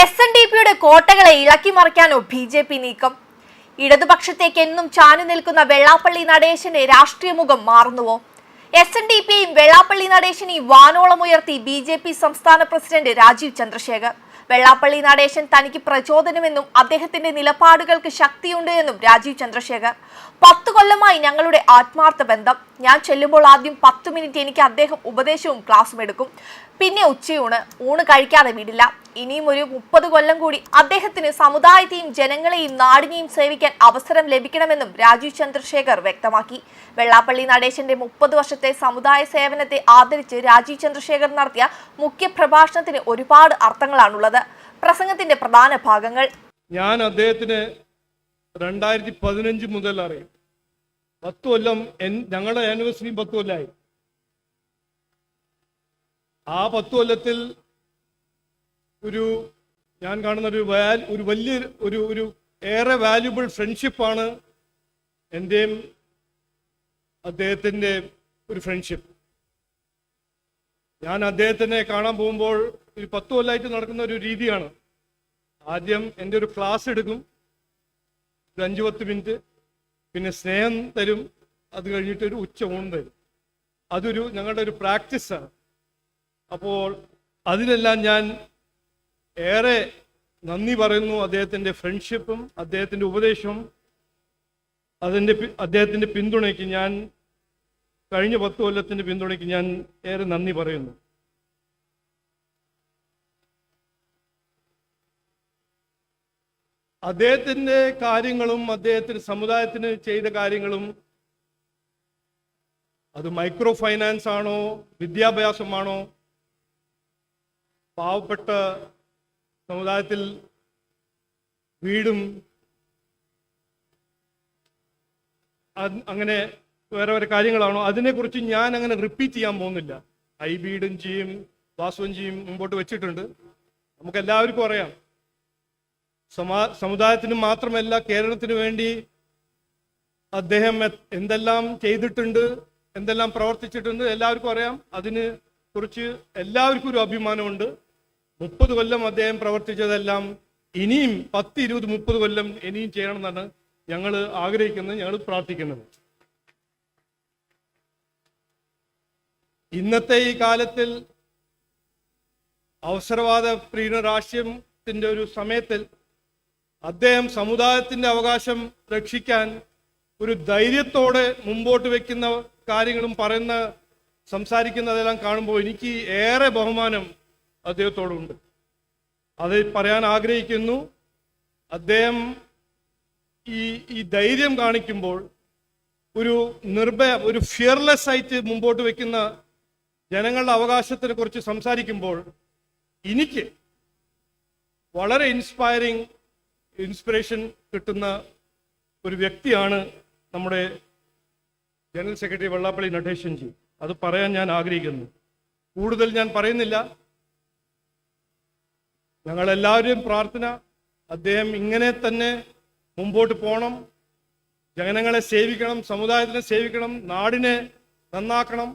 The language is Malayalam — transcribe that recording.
എസ് എൻ ഡി പിയുടെ കോട്ടകളെ ഇളക്കി മറിക്കാനോ ബി ജെ പി നീക്കം? ഇടതുപക്ഷത്തേക്ക് എന്നും ചാഞ്ഞു നിൽക്കുന്ന വെള്ളാപ്പള്ളി നടേശന്റെ രാഷ്ട്രീയ മുഖം മാറുന്നുവോ? എസ് എൻ ഡി പിയും വെള്ളാപ്പള്ളി നടേശനെയും വാനോളം ഉയർത്തി ബി ജെ പി സംസ്ഥാന പ്രസിഡന്റ് രാജീവ് ചന്ദ്രശേഖർ. വെള്ളാപ്പള്ളി നടേശൻ തനിക്ക് പ്രചോദനമെന്നും അദ്ദേഹത്തിന്റെ നിലപാടുകൾക്ക് ശക്തിയുണ്ട് എന്നും രാജീവ് ചന്ദ്രശേഖർ. പത്തു കൊല്ലമായി ഞങ്ങളുടെ ആത്മാർത്ഥ ബന്ധം. ഞാൻ ചെല്ലുമ്പോൾ ആദ്യം പത്ത് മിനിറ്റ് എനിക്ക് അദ്ദേഹം ഉപദേശവും ക്ലാസ്സും എടുക്കും. പിന്നെ ഉച്ചയൂണ്. ഊണ് കഴിക്കാതെ വിടില്ല. ഇനിയും ഒരു മുപ്പത് കൊല്ലം കൂടി അദ്ദേഹത്തിന് സമുദായത്തെയും ജനങ്ങളെയും നാടിനെയും സേവിക്കാൻ അവസരം ലഭിക്കണമെന്നും രാജീവ് ചന്ദ്രശേഖർ വ്യക്തമാക്കി. വെള്ളാപ്പള്ളി നടേശന്റെ മുപ്പത് വർഷത്തെ സമുദായ സേവനത്തെ ആദരിച്ച് രാജീവ് ചന്ദ്രശേഖർ നടത്തിയ മുഖ്യ പ്രഭാഷണത്തിന് ഒരുപാട് അർത്ഥങ്ങളാണുള്ളത്. പ്രസംഗത്തിന്റെ പ്രധാന ഭാഗങ്ങൾ. ഞാൻ അദ്ദേഹത്തിന് രണ്ടായിരത്തി പതിനഞ്ച് മുതൽ അറിയും. പത്ത് കൊല്ലം ഞങ്ങളുടെ ആനിവേഴ്സറി പത്ത് കൊല്ലമായി ആ പത്ത് കൊല്ലത്തിൽ ഒരു ഞാൻ കാണുന്ന ഒരു വാൽ ഒരു വലിയ ഒരു ഒരു ഏറെ വാല്യുബിൾ ഫ്രണ്ട്ഷിപ്പാണ് എന്റെയും അദ്ദേഹത്തിന്റെ ഒരു ഫ്രണ്ട്ഷിപ്പ് ഞാൻ അദ്ദേഹത്തിനെ കാണാൻ പോകുമ്പോൾ ഒരു പത്ത് കൊല്ലമായിട്ട് നടക്കുന്ന ഒരു രീതിയാണ്. ആദ്യം എന്റെ ഒരു ക്ലാസ് എടുക്കും. ഒരു അഞ്ച് പത്ത് മിനിറ്റ് പിന്നെ സ്നേഹം തരും. അത് കഴിഞ്ഞിട്ട് ഒരു ഉച്ച ഊണ് തരും. അതൊരു ഞങ്ങളുടെ ഒരു പ്രാക്ടീസാണ് അപ്പോൾ അതിനെല്ലാം ഞാൻ ഏറെ നന്ദി പറയുന്നു അദ്ദേഹത്തിന്റെ ഫ്രണ്ട്ഷിപ്പും അദ്ദേഹത്തിന്റെ ഉപദേശവും അതിന്റെ അദ്ദേഹത്തിന്റെ പിന്തുണയ്ക്ക് ഞാൻ കഴിഞ്ഞ പത്ത് കൊല്ലത്തിന്റെ പിന്തുണയ്ക്ക് ഞാൻ ഏറെ നന്ദി പറയുന്നു. അദ്ദേഹത്തിന്റെ കാര്യങ്ങളും അദ്ദേഹത്തിന് സമുദായത്തിന് ചെയ്ത കാര്യങ്ങളും അത് മൈക്രോ ഫൈനാൻസ് ആണോ വിദ്യാഭ്യാസമാണോ പാവപ്പെട്ട സമുദായത്തിൽ വീടും അങ്ങനെ വേറെ വേറെ കാര്യങ്ങളാണോ? അതിനെക്കുറിച്ച് ഞാൻ അങ്ങനെ റിപ്പീറ്റ് ചെയ്യാൻ പോകുന്നില്ല. ഐ ബീഡും ജിയും വാസുവും ജിയും മുമ്പോട്ട് വെച്ചിട്ടുണ്ട്. നമുക്ക് എല്ലാവർക്കും അറിയാം. സമാ സമുദായത്തിന് മാത്രമല്ല കേരളത്തിന് വേണ്ടി അദ്ദേഹം എന്തെല്ലാം ചെയ്തിട്ടുണ്ട് എന്തെല്ലാം പ്രവർത്തിച്ചിട്ടുണ്ട് എല്ലാവർക്കും അറിയാം. അതിന് കുറിച്ച് എല്ലാവർക്കും ഒരു അഭിമാനമുണ്ട്. മുപ്പത് കൊല്ലം അദ്ദേഹം പ്രവർത്തിച്ചതെല്ലാം ഇനിയും പത്ത് ഇരുപത് മുപ്പത് കൊല്ലം ഇനിയും ചെയ്യണമെന്നാണ് ഞങ്ങൾ ആഗ്രഹിക്കുന്നത് ഞങ്ങൾ പ്രാർത്ഥിക്കുന്നത്. ഇന്നത്തെ ഈ കാലത്തിൽ അവസരവാദ പ്രീണ രാഷ്ട്രീയത്തിന്റെ ഒരു സമയത്തിൽ അദ്ദേഹം സമുദായത്തിന്റെ അവകാശം രക്ഷിക്കാൻ ഒരു ധൈര്യത്തോടെ മുമ്പോട്ട് വെക്കുന്ന കാര്യങ്ങളും പറയുന്ന സംസാരിക്കുന്നതെല്ലാം കാണുമ്പോൾ എനിക്ക് ഏറെ ബഹുമാനം അദ്ദേഹത്തോടുണ്ട്. അത് പറയാൻ ആഗ്രഹിക്കുന്നു അദ്ദേഹം ഈ ഈ ധൈര്യം കാണിക്കുമ്പോൾ ഒരു നിർഭയം ഒരു ഫിയർലെസ് ആയിട്ട് മുമ്പോട്ട് വെക്കുന്ന ജനങ്ങളുടെ അവകാശത്തിനെ കുറിച്ച് സംസാരിക്കുമ്പോൾ എനിക്ക് വളരെ ഇൻസ്പയറിങ് ഇൻസ്പിറേഷൻ കിട്ടുന്ന ഒരു വ്യക്തിയാണ് നമ്മുടെ ജനറൽ സെക്രട്ടറി വെള്ളാപ്പള്ളി നടേശൻജി. അത് പറയാൻ ഞാൻ ആഗ്രഹിക്കുന്നു. കൂടുതൽ ഞാൻ പറയുന്നില്ല. ഞങ്ങളെല്ലാവരും പ്രാർത്ഥന. അദ്ദേഹം ഇങ്ങനെ തന്നെ മുമ്പോട്ട് പോകണം ജനങ്ങളെ സേവിക്കണം സമുദായത്തിനെ സേവിക്കണം നാടിനെ നന്നാക്കണം.